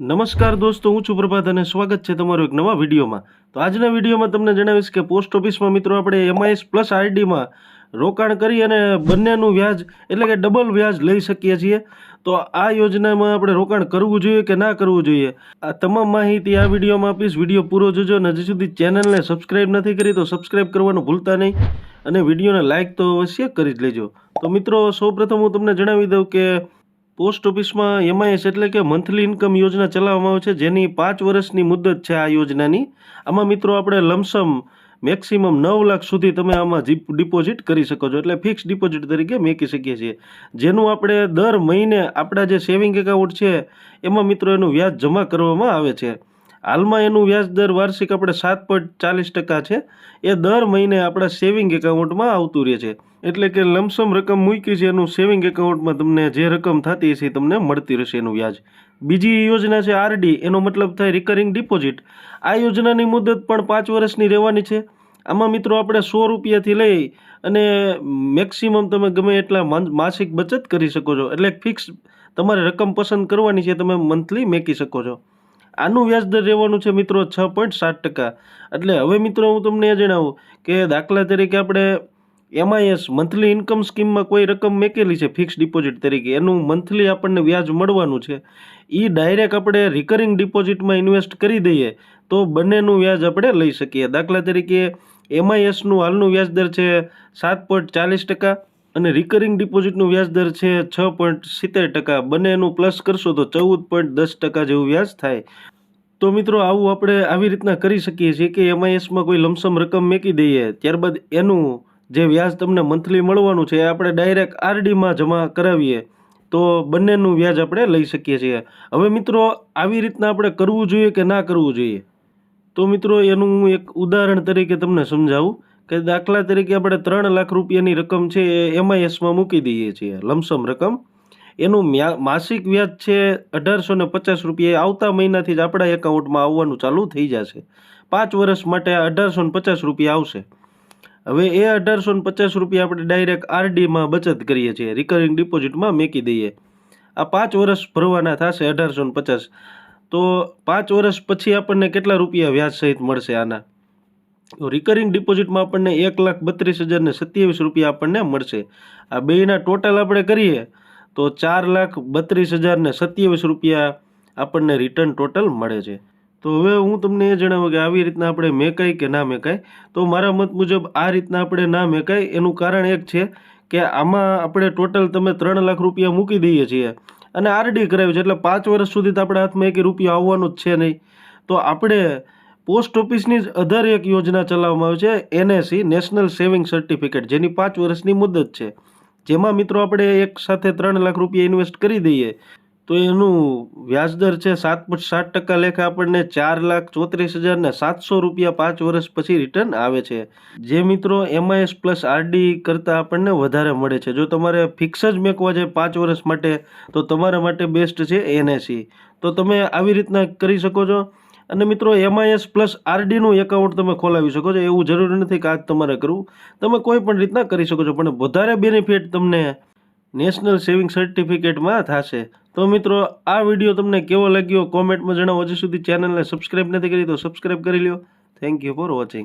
નમસ્કાર દોસ્તો, હું છું પ્રભાત અને સ્વાગત છે તમારું એક નવા વિડીયોમાં. તો આજના વિડીયોમાં તમને જણાવીશ કે પોસ્ટ ઓફિસમાં મિત્રો આપણે એમઆઈએસ પ્લસ આરડીમાં રોકાણ કરી અને બંનેનું વ્યાજ, એટલે કે ડબલ વ્યાજ લઈ શકીએ છીએ. તો આ યોજનામાં આપણે રોકાણ કરવું જોઈએ કે ના કરવું જોઈએ? આ તમામ માહિતી આ વિડીયોમાં આપીશ. વીડિયો પૂરો જોજો અને હજી સુધી ચેનલને સબસ્ક્રાઈબ નથી કરી તો સબસ્ક્રાઈબ કરવાનું ભૂલતા નહીં અને વિડીયોને લાઇક તો અવશ્ય કરી જ લેજો. તો મિત્રો, સૌપ્રથમ હું તમને જણાવી દઉં કે પોસ્ટ ઓફિસમાં એમઆઈએસ એટલે કે મંથલી ઇન્કમ યોજના ચલાવવામાં આવે છે. જેની પાંચ વર્ષની મુદત છે આ યોજનાની. આમાં મિત્રો આપણે લમસમ, મેક્સિમમ નવ લાખ સુધી તમે આમાં ડિપોઝિટ કરી શકો છો. એટલે ફિક્સ ડિપોઝિટ તરીકે મેકી શકીએ છીએ. જેનું આપણે દર મહિને આપણા જે સેવિંગ એકાઉન્ટ છે, એમાં મિત્રો એનું વ્યાજ જમા કરવામાં આવે છે. હાલમાં એનું વ્યાજ દર વાર્ષિક આપણે સાત પોઈન્ટ ચાલીસ ટકા છે. એ દર મહિને આપણા સેવિંગ એકાઉન્ટમાં આવતું રહે છે. એટલે કે લમસમ રકમ મૂકી છે એનું સેવિંગ એકાઉન્ટમાં તમને જે રકમ થતી હશે તમને મળતી રહેશે એનું વ્યાજ. બીજી યોજના છે આરડી. એનો મતલબ થાય રિકરિંગ ડિપોઝિટ આ યોજનાની મુદત પણ પાંચ વર્ષની રહેવાની છે. આમાં મિત્રો આપણે સો રૂપિયાથી લઈ અને મેક્સિમમ તમે ગમે એટલા માસિક બચત કરી શકો છો. એટલે ફિક્સ તમારે રકમ પસંદ કરવાની છે, તમે મંથલી મેકી શકો છો. આનું વ્યાજદર રહેવાનું છે મિત્રો છ પોઈન્ટ સાત ટકા. એટલે હવે મિત્રો હું તમને એ જણાવું કે દાખલા તરીકે આપણે એમઆઈએસ મંથલી ઇન્કમ સ્કીમમાં કોઈ રકમ મેકેલી છે ફિક્સ ડિપોઝિટ તરીકે. એનું મંથલી આપણને વ્યાજ મળવાનું છે. એ ડાયરેક્ટ આપણે રિકરિંગ ડિપોઝિટમાં ઇન્વેસ્ટ કરી દઈએ તો બંનેનું વ્યાજ આપણે લઈ શકીએ. દાખલા તરીકે એમઆઈએસનું હાલનું વ્યાજદર છે સાત પોઈન્ટ ચાલીસ ટકા. અને રિકરિંગ ડિપોઝિટનું વ્યાજદર છે છ પોઈન્ટ સિત્તેર ટકા. બંનેનું પ્લસ કરશો તો ચૌદ પોઈન્ટ દસ ટકા જેવું વ્યાજ થાય. તો મિત્રો, આવું આપણે આવી રીતના કરી શકીએ છીએ કે એમઆઈએસમાં કોઈ લમસમ રકમ મેકી દઈએ. ત્યારબાદ એનું જે વ્યાજ તમને મંથલી મળવાનું છે એ આપણે ડાયરેક્ટ આરડીમાં જમા કરાવીએ. તો બંનેનું વ્યાજ આપણે લઈ શકીએ છીએ. હવે મિત્રો, આવી રીતના આપણે કરવું જોઈએ કે ના કરવું જોઈએ? તો મિત્રો, એનું હું એક ઉદાહરણ તરીકે તમને સમજાવું. કે દાખલા તરીકે આપણે ત્રણ લાખ રૂપિયાની રકમ છે એ એમઆઈએસમાં મૂકી દઈએ છીએ, લમસમ રકમ. એનું માસિક વ્યાજ છે અઢારસો ને પચાસ રૂપિયા. આવતા મહિનાથી જ આપણા એકાઉન્ટમાં આવવાનું ચાલુ થઈ જશે. પાંચ વર્ષ માટે આ અઢારસો ને પચાસ રૂપિયા આવશે. હવે એ અઢારસો ને પચાસ રૂપિયા આપણે ડાયરેક્ટ આરડીમાં બચત કરીએ છીએ રિકરિંગ ડિપોઝિટમાં મેકી દઈએ. આ પાંચ વર્ષ ભરવાના થશે અઢારસો ને પચાસ. તો પાંચ વર્ષ પછી આપણને કેટલા રૂપિયા વ્યાજ સહિત મળશે આના? તો રિકરિંગ ડિપોઝિટમાં આપણને એક લાખ બત્રીસ હજાર ને સત્યાવીસ રૂપિયા આપણને મળશે. આ બેના ટોટલ આપણે કરીએ તો ચાર લાખ બત્રીસ હજાર ને સત્યાવીસ રૂપિયા આપણને રિટર્ન ટોટલ મળે છે. તો હવે હું તમને એ જણાવું કે આવી રીતના આપણે મેકાય કે ના મેકાય? તો મારા મત મુજબ આ રીતના આપણે ના મેકાય. એનું કારણ એક છે કે આમાં આપણે ટોટલ તમે ત્રણ લાખ રૂપિયા મૂકી દઈએ છીએ અને આરડી કરાવી છે. એટલે પાંચ વર્ષ સુધી તો આપણા હાથમાં એક રૂપિયો આવવાનો જ છે નહીં. તો આપણે પોસ્ટ ઓફિસની જ અધર એક યોજના ચલાવવામાં આવે છે. એનએસસી, નેશનલ સેવિંગ સર્ટિફિકેટ, જેની પાંચ વર્ષની મુદત છે. જેમાં મિત્રો આપણે એક સાથે ત્રણ લાખ રૂપિયા ઇન્વેસ્ટ કરી દઈએ, તો એનું વ્યાજદર છે સાત પોઈન્ટ સાત ટકા લેખે આપણને ચાર લાખ ચોત્રીસ હજાર ને સાતસો રૂપિયા પાંચ વર્ષ પછી રિટર્ન આવે છે. જે મિત્રો એમઆઈએસ પ્લસ આરડી કરતાં આપણને વધારે મળે છે. જો તમારે ફિક્સ જ મેકવા છે પાંચ વર્ષ માટે, તો તમારા માટે બેસ્ટ છે એનએસી તો તમે આવી રીતના કરી શકો છો. અને મિત્રો એમઆઈએસ પ્લસ આરડીનું એકાઉન્ટ તમે ખોલાવી શકો છો. એવું જરૂરી નથી કે આ તમારે કરવું. તમે કોઈ પણ રીતના કરી શકો છો, પણ વધારે બેનિફિટ તમને નેશનલ સેવિંગ સર્ટિફિકેટમાં થશે. તો મિત્રો, આ વીડિયો તમને કેવો લાગ્યો? કોમેન્ટમાં જણાવો. હજી સુધી ચેનલને સબસ્ક્રાઈબ નથી કરી તો સબસ્ક્રાઈબ કરી લ્યો. Thank you for watching